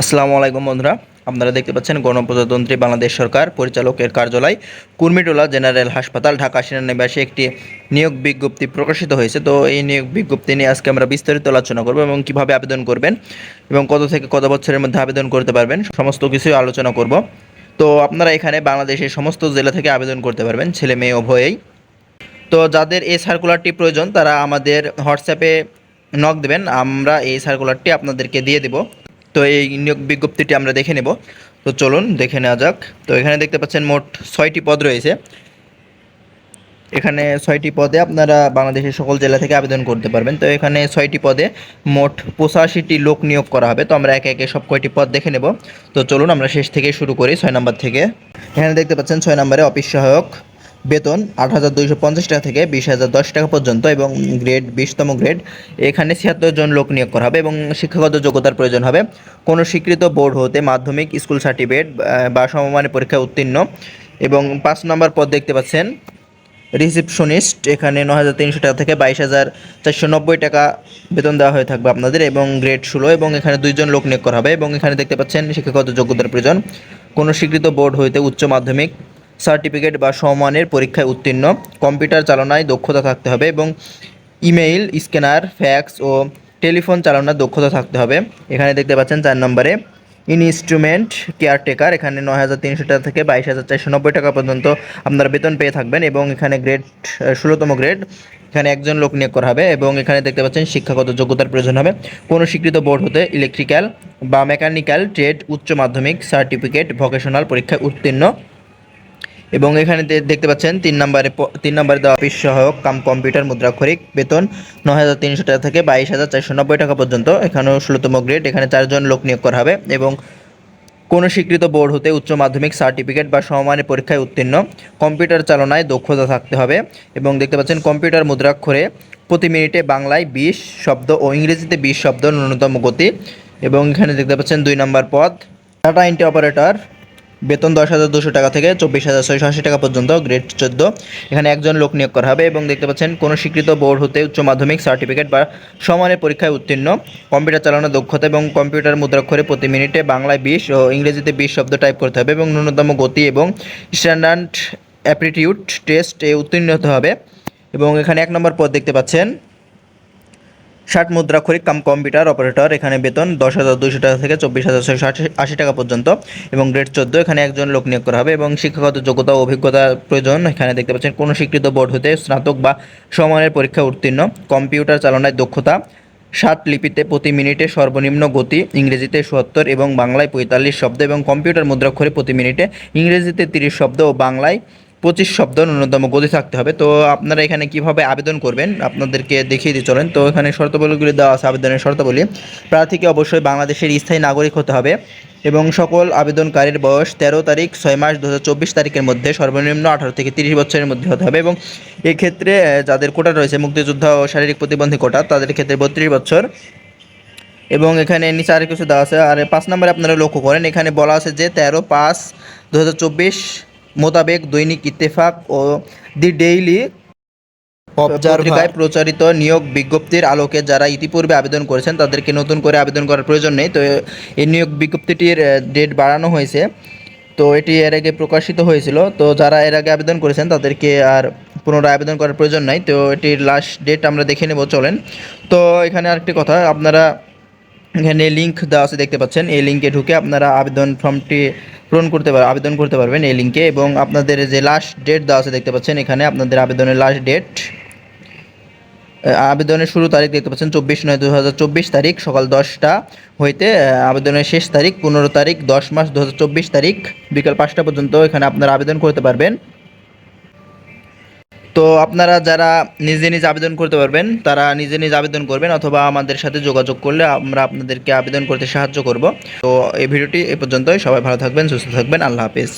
আসসালামু আলাইকুম বন্ধুরা, আপনারা দেখতে পাচ্ছেন গণপ্রজাতন্ত্রী বাংলাদেশ সরকার পরিচালকের কার্যালয় কুর্মিটোলা জেনারেল হাসপাতাল, ঢাকা সেনানিবাসে একটি নিয়োগ বিজ্ঞপ্তি প্রকাশিত হয়েছে। তো এই নিয়োগ বিজ্ঞপ্তি নিয়ে আজকে আমরা বিস্তারিত আলোচনা করব এবং কীভাবে আবেদন করবেন এবং কত থেকে কত বছরের মধ্যে আবেদন করতে পারবেন, সমস্ত কিছুই আলোচনা করব। তো আপনারা এখানে বাংলাদেশের সমস্ত জেলা থেকে আবেদন করতে পারবেন, ছেলে মেয়ে উভয়েই। তো যাদের এই সার্কুলারটি প্রয়োজন, তারা আমাদের হোয়াটসঅ্যাপে নক দেবেন, আমরা এই সার্কুলারটি আপনাদেরকে দিয়ে দেব। তো এই নিয়োগ বিজ্ঞপ্তিটি আমরা দেখে নেব। তো চলুন দেখে নেওয়া যাক। তো এখানে দেখতে পাচ্ছেন মোট ছয়টি পদ রয়েছে। এখানে ছয়টি পদে আপনারা বাংলাদেশের সকল জেলা থেকে আবেদন করতে পারবেন। তো এখানে ছয়টি পদে মোট পঁচাশিটি লোক নিয়োগ করা হবে। তো আমরা একে একে সব কয়টি পদ দেখে নেব। তো চলুন আমরা শেষ থেকে শুরু করি, ছয় নম্বর থেকে। এখানে দেখতে পাচ্ছেন ছয় নম্বরে অফিস সহায়ক। বেতন আট হাজার দুইশো পঞ্চাশ টাকা থেকে বিশ হাজার দশ টাকা পর্যন্ত এবং গ্রেড বিশতম গ্রেড। এখানে ছিয়াত্তর জন লোক নিয়োগ করা হবে এবং শিক্ষাগত যোগ্যতার প্রয়োজন হবে। কোনো স্বীকৃত বোর্ড হতে মাধ্যমিক, স্কুল সার্টিফিকেট বা সমমানের পরীক্ষায় উত্তীর্ণ। এবং পাঁচ নম্বর পদ দেখতে পাচ্ছেন, রিসিপশনিস্ট। এখানে ন হাজার তিনশো টাকা থেকে বাইশ হাজার চারশো নব্বই টাকা বেতন দেওয়া হয়ে থাকবে আপনাদের এবং গ্রেড ষোলো এবং এখানে দুইজন লোক নিয়োগ করা হবে এবং এখানে দেখতে পাচ্ছেন, শিক্ষাগত যোগ্যতার প্রয়োজন। কোনো স্বীকৃত বোর্ড হইতে উচ্চ মাধ্যমিক সার্টিফিকেট বা সমানের পরীক্ষায় উত্তীর্ণ। কম্পিউটার চালনায় দক্ষতা থাকতে হবে এবং ইমেইল, স্ক্যানার, ফ্যাক্স ও টেলিফোন চালানোর দক্ষতা থাকতে হবে। এখানে দেখতে পাচ্ছেন চার নম্বরে, ইনস্ট্রুমেন্ট কেয়ারটেকার, এখানে নয় হাজার তিনশো টাকা থেকে বাইশ হাজার চারশো নব্বই টাকা পর্যন্ত আপনারা বেতন পেয়ে থাকবেন এবং এখানে গ্রেড ষোলোতম গ্রেড, এখানে একজন লোক নিয়োগ করা হবে এবং এখানে দেখতে পাচ্ছেন শিক্ষাগত যোগ্যতার প্রয়োজন হবে। কোনো স্বীকৃত বোর্ড হতে ইলেকট্রিক্যাল বা মেকানিক্যাল, ট্রেড, উচ্চ মাধ্যমিক, সার্টিফিকেট, ভোকেশনাল পরীক্ষায় উত্তীর্ণ। এবং এখানে দেখতে পাচ্ছেন তিন নম্বরে তিন নম্বরে দেওয়া অফিস সহায়ক কাম কম্পিউটার মুদ্রাক্ষরিক, বেতন ন হাজার তিনশো টাকা থেকে বাইশ হাজার চারশো নব্বই টাকা পর্যন্ত। এখানেও ষোলোতম গ্রেড এখানে চারজন লোক নিয়োগ করা হবে এবং কোনো স্বীকৃত বোর্ড হতে উচ্চ মাধ্যমিক সার্টিফিকেট বা সমমানের পরীক্ষায় উত্তীর্ণ। কম্পিউটার চালনায় দক্ষতা থাকতে হবে এবং দেখতে পাচ্ছেন কম্পিউটার মুদ্রাক্ষরে প্রতি মিনিটে বাংলায় বিশ শব্দ ও ইংরেজিতে বিশ শব্দ ন্যূনতম গতি। এবং এখানে দেখতে পাচ্ছেন দুই নম্বর পদ ডাটা এন্ট্রি অপারেটর বেতন দশ হাজার দুশো টাকা থেকে চব্বিশ হাজার ছয়শো আশি টাকা পর্যন্ত গ্রেড চোদ্দ। এখানে একজন লোক নিয়োগ করা হবে এবং দেখতে পাচ্ছেন কোনো স্বীকৃত বোর্ড হতে উচ্চ মাধ্যমিক সার্টিফিকেট বা সমানের পরীক্ষায় উত্তীর্ণ। কম্পিউটার চালানোর দক্ষতা এবং কম্পিউটার মুদ্রাক্ষরে প্রতি মিনিটে বাংলায় বিশ ও ইংরেজিতে বিশ শব্দ টাইপ করতে হবে এবং ন্যূনতম গতি এবং স্ট্যান্ডার্ড অ্যাপটিটিউড টেস্টে উত্তীর্ণ হতে হবে। এবং এখানে এক নম্বর পদ দেখতে পাচ্ছেন। ষাট মুদ্রাক্ষরিক কাম কম্পিউটার অপারেটর, এখানে বেতন দশ হাজার দুইশো টাকা থেকে চব্বিশ হাজার ছয়শো আশি টাকা পর্যন্ত এবং গ্রেড চোদ্দ, এখানে একজন লোক নিয়োগ করা হবে এবং শিক্ষাগত যোগ্যতা অভিজ্ঞতা প্রয়োজন। এখানে দেখতে পাচ্ছেন, কোনো স্বীকৃত বোর্ড হতে স্নাতক বা সমানের পরীক্ষা উত্তীর্ণ। কম্পিউটার চালনায় দক্ষতা, ষাট লিপিতে প্রতি মিনিটে সর্বনিম্ন গতি, ইংরেজিতে সত্তর এবং বাংলায় পঁয়তাল্লিশ শব্দ এবং কম্পিউটার মুদ্রাক্ষরে প্রতি মিনিটে ইংরেজিতে তিরিশ শব্দ ও বাংলায় পঁচিশ শব্দ ন্যূনতম গতি থাকতে হবে। তো আপনারা এখানে কীভাবে আবেদন করবেন, আপনাদেরকে দেখিয়ে দিয়ে চলেন। তো এখানে শর্তাবলীগুলি দেওয়া আছে আবেদনের শর্তাবলী। প্রার্থীকে অবশ্যই বাংলাদেশের স্থায়ী নাগরিক হতে হবে এবং সকল আবেদনকারীর বয়স তেরো তারিখ ছয় মাস দু হাজার চব্বিশ তারিখের মধ্যে সর্বনিম্ন আঠারো থেকে তিরিশ বছরের মধ্যে হতে হবে এবং এক্ষেত্রে যাদের কোটা রয়েছে, মুক্তিযোদ্ধা ও শারীরিক প্রতিবন্ধী কোটা, তাদের ক্ষেত্রে বত্রিশ বছর। এবং এখানে নিচে আর কিছু দেওয়া আছে। আর পাঁচ নম্বরে আপনারা লক্ষ্য করেন, এখানে বলা আছে যে তেরো পাঁচ দু মোতাবেক দৈনিক ইত্তেফাক ও দি ডেইলি পত্রিকায় প্রচারিত নিয়োগ বিজ্ঞপ্তির আলোকে যারা ইতিপূর্বে আবেদন করেছেন তাদেরকে নতুন করে আবেদন করার প্রয়োজন নেই। তো এই নিয়োগ বিজ্ঞপ্তিটির ডেট বাড়ানো হয়েছে। তো এটি এর আগে প্রকাশিত হয়েছিল। তো যারা এর আগে আবেদন করেছেন তাদেরকে আর পুনরায় আবেদন করার প্রয়োজন নাই। তো এটির লাস্ট ডেট আমরা দেখে নেব চলেন। তো এখানে আরেকটি কথা আপনারা এখানে লিঙ্ক দেওয়া আছে দেখতে পাচ্ছেন। এই লিঙ্কে ঢুকে আপনারা আবেদন ফর্মটি পূরণ করতে পার আবেদন করতে পারবেন এই লিঙ্কে এবং আপনাদের যে লাস্ট ডেট দেওয়া আছে দেখতে পাচ্ছেন, এখানে আপনাদের আবেদনের লাস্ট ডেট আবেদনের শুরু তারিখ দেখতে পাচ্ছেন, চব্বিশ নয় দু তারিখ, সকাল দশটা হইতে আবেদনের শেষ তারিখ পনেরো তারিখ, দশ মাস দু হাজার চব্বিশ তারিখ, বিকাল পাঁচটা পর্যন্ত এখানে আপনারা আবেদন করতে পারবেন। তো আপনারা যারা নিজে নিজে আবেদন করতে পারবেন, তারা নিজে নিজে আবেদন করবেন অথবা আমাদের সাথে যোগাযোগ করলে আমরা আপনাদেরকে আবেদন করতে সাহায্য করব। তো এই ভিডিওটি এ পর্যন্তই। সবাই ভালো থাকবেন, সুস্থ থাকবেন। আল্লাহ হাফিজ।